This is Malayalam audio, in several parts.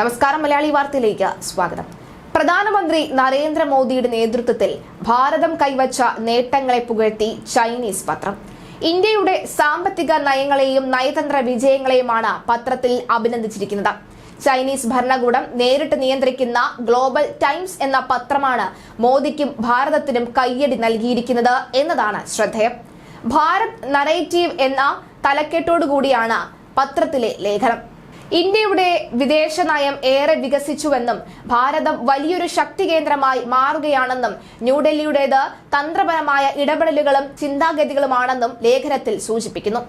നമസ്കാരം മലയാളി വാർത്തയിലേക്ക് സ്വാഗതം. പ്രധാനമന്ത്രി നരേന്ദ്രമോദിയുടെ നേതൃത്വത്തിൽ ഭാരതം കൈവച്ച നേട്ടങ്ങളെ പുകഴ്ത്തി ചൈനീസ് പത്രം. ഇന്ത്യയുടെ സാമ്പത്തിക നയങ്ങളെയും നയതന്ത്ര വിജയങ്ങളെയുമാണ് പത്രത്തിൽ അഭിനന്ദിച്ചിരിക്കുന്നത്. ചൈനീസ് ഭരണകൂടം നേരിട്ട് നിയന്ത്രിക്കുന്ന ഗ്ലോബൽ ടൈംസ് എന്ന പത്രമാണ് മോദിക്കും ഭാരതത്തിനും കയ്യടി നൽകിയിരിക്കുന്നത് എന്നതാണ് ശ്രദ്ധേയം. ഭാരത് നറേറ്റീവ് എന്ന തലക്കെട്ടോടുകൂടിയാണ് പത്രത്തിലെ ലേഖനം. ഇന്ത്യയുടെ വിദേശ നയം ഏറെ വികസിച്ചുവെന്നും ഭാരതം വലിയൊരു ശക്തി കേന്ദ്രമായി മാറുകയാണെന്നും ന്യൂഡൽഹിയുടേത് തന്ത്രപരമായ ഇടപെടലുകളും ചിന്താഗതികളുമാണെന്നും ലേഖനത്തിൽ സൂചിപ്പിക്കുന്നു.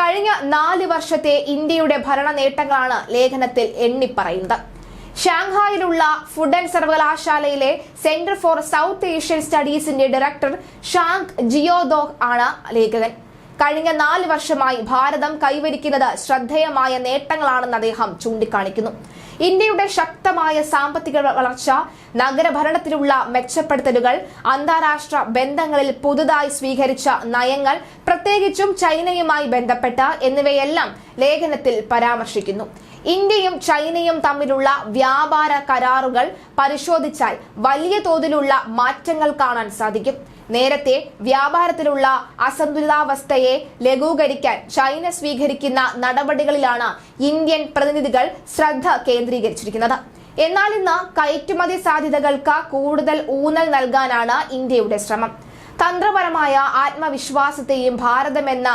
കഴിഞ്ഞ നാല് വർഷത്തെ ഇന്ത്യയുടെ ഭരണ നേട്ടങ്ങളാണ് ലേഖനത്തിൽ എണ്ണിപ്പറയുന്നത്. ഷാങ്ഹായിലുള്ള ഫുഡ് ആൻഡ് സർവകലാശാലയിലെ സെന്റർ ഫോർ സൗത്ത് ഏഷ്യൻ സ്റ്റഡീസിന്റെ ഡയറക്ടർ ഷാങ് ജിയോദോഹ് ആണ് ലേഖകൻ. കഴിഞ്ഞ നാല് വർഷമായി ഭാരതം കൈവരിക്കുന്നത് ശ്രദ്ധേയമായ നേട്ടങ്ങളാണെന്ന് അദ്ദേഹം ചൂണ്ടിക്കാണിക്കുന്നു. ഇന്ത്യയുടെ ശക്തമായ സാമ്പത്തിക വളർച്ച നഗരഭരണത്തിലുള്ള മെച്ചപ്പെടുത്തലുകൾ അന്താരാഷ്ട്ര ബന്ധങ്ങളിൽ പുതുതായി സ്വീകരിച്ച നയങ്ങൾ പ്രത്യേകിച്ചും ചൈനയുമായി ബന്ധപ്പെട്ട എന്നിവയെല്ലാം ലേഖനത്തിൽ പരാമർശിക്കുന്നു. ഇന്ത്യയും ചൈനയും തമ്മിലുള്ള വ്യാപാര കരാറുകൾ പരിശോധിച്ചാൽ വലിയ തോതിലുള്ള മാറ്റങ്ങൾ കാണാൻ സാധിക്കും. നേരത്തെ വ്യാപാരത്തിലുള്ള അസന്തുലിതാവസ്ഥയെ ലഘൂകരിക്കാൻ ചൈന സ്വീകരിക്കുന്ന നടപടികളിലാണ് ഇന്ത്യൻ പ്രതിനിധികൾ ശ്രദ്ധ കേന്ദ്രീകരിച്ചിരിക്കുന്നത്. എന്നാൽ ഇന്ന് കയറ്റുമതി സാധ്യതകൾക്ക് കൂടുതൽ ഊന്നൽ നൽകാനാണ് ഇന്ത്യയുടെ ശ്രമം. തന്ത്രപരമായ ആത്മവിശ്വാസത്തെയും ഭാരതമെന്ന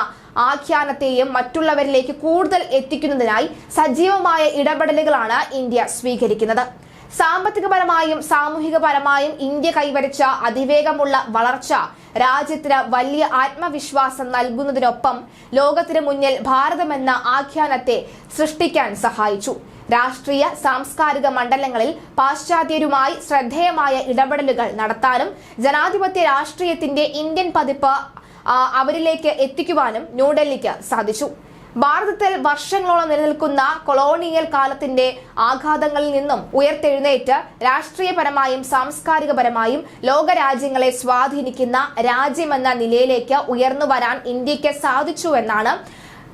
ആഖ്യാനത്തെയും മറ്റുള്ളവരിലേക്ക് കൂടുതൽ എത്തിക്കുന്നതിനായി സജീവമായ ഇടപെടലുകളാണ് ഇന്ത്യ സ്വീകരിക്കുന്നത്. സാമ്പത്തികപരമായും സാമൂഹികപരമായും ഇന്ത്യ കൈവരിച്ച അതിവേഗമുള്ള വളർച്ച രാജ്യത്തിന് വലിയ ആത്മവിശ്വാസം നൽകുന്നതിനൊപ്പം ലോകത്തിന് മുന്നിൽ ഭാരതമെന്ന ആഖ്യാനത്തെ സൃഷ്ടിക്കാൻ സഹായിച്ചു. രാഷ്ട്രീയ സാംസ്കാരിക മണ്ഡലങ്ങളിൽ പാശ്ചാത്യരുമായി ശ്രദ്ധേയമായ ഇടപെടലുകൾ നടത്താനും ജനാധിപത്യ രാഷ്ട്രീയത്തിന്റെ ഇന്ത്യൻ പതിപ്പ് അവരിലേക്ക് എത്തിക്കുവാനും ന്യൂഡൽഹിക്ക് സാധിച്ചു. ഭാരതത്തിൽ വർഷങ്ങളോളം നിലനിൽക്കുന്ന കൊളോണിയൽ കാലത്തിന്റെ ആഘാതങ്ങളിൽ നിന്നും ഉയർത്തെഴുന്നേറ്റ് രാഷ്ട്രീയപരമായും സാംസ്കാരികപരമായും ലോകരാജ്യങ്ങളെ സ്വാധീനിക്കുന്ന രാജ്യമെന്ന നിലയിലേക്ക് ഉയർന്നു വരാൻ ഇന്ത്യയ്ക്ക് സാധിച്ചു എന്നാണ്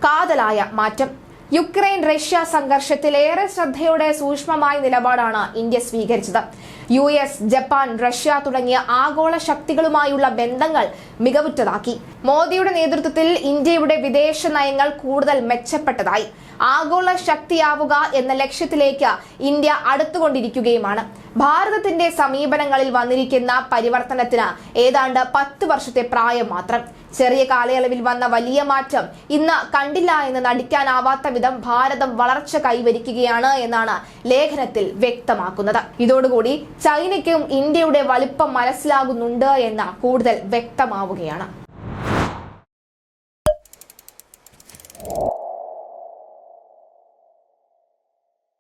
കാതലായ മാറ്റം. യുക്രൈൻ റഷ്യ സംഘർഷത്തിൽ ഏറെ ശ്രദ്ധയോടെ സൂക്ഷ്മമായ നിലപാടാണ് ഇന്ത്യ സ്വീകരിച്ചത്. യു എസ് ജപ്പാൻ റഷ്യ തുടങ്ങിയ ആഗോള ശക്തികളുമായുള്ള ബന്ധങ്ങൾ മികവുറ്റതാക്കി. മോദിയുടെ നേതൃത്വത്തിൽ ഇന്ത്യയുടെ വിദേശ നയങ്ങൾ കൂടുതൽ മെച്ചപ്പെട്ടതായി. ആഗോള ശക്തിയാവുക എന്ന ലക്ഷ്യത്തിലേക്ക് ഇന്ത്യ അടുത്തുകൊണ്ടിരിക്കുകയുമാണ്. ഭാരതത്തിന്റെ സമീപനങ്ങളിൽ വന്നിരിക്കുന്ന പരിവർത്തനത്തിന് ഏതാണ്ട് പത്ത് വർഷത്തെ പ്രായം മാത്രം. ചെറിയ കാലയളവിൽ വന്ന വലിയ മാറ്റം ഇന്ന് കണ്ടില്ല എന്ന് നടിക്കാനാവാത്ത വിധം ഭാരതം വളർച്ച കൈവരിക്കുകയാണ് എന്നാണ് ലേഖനത്തിൽ വ്യക്തമാക്കുന്നത്. ഇതോടുകൂടി ചൈനയ്ക്കും ഇന്ത്യയുടെ വലിപ്പം മനസ്സിലാകുന്നുണ്ട് എന്ന് കൂടുതൽ വ്യക്തമാവുകയാണ്.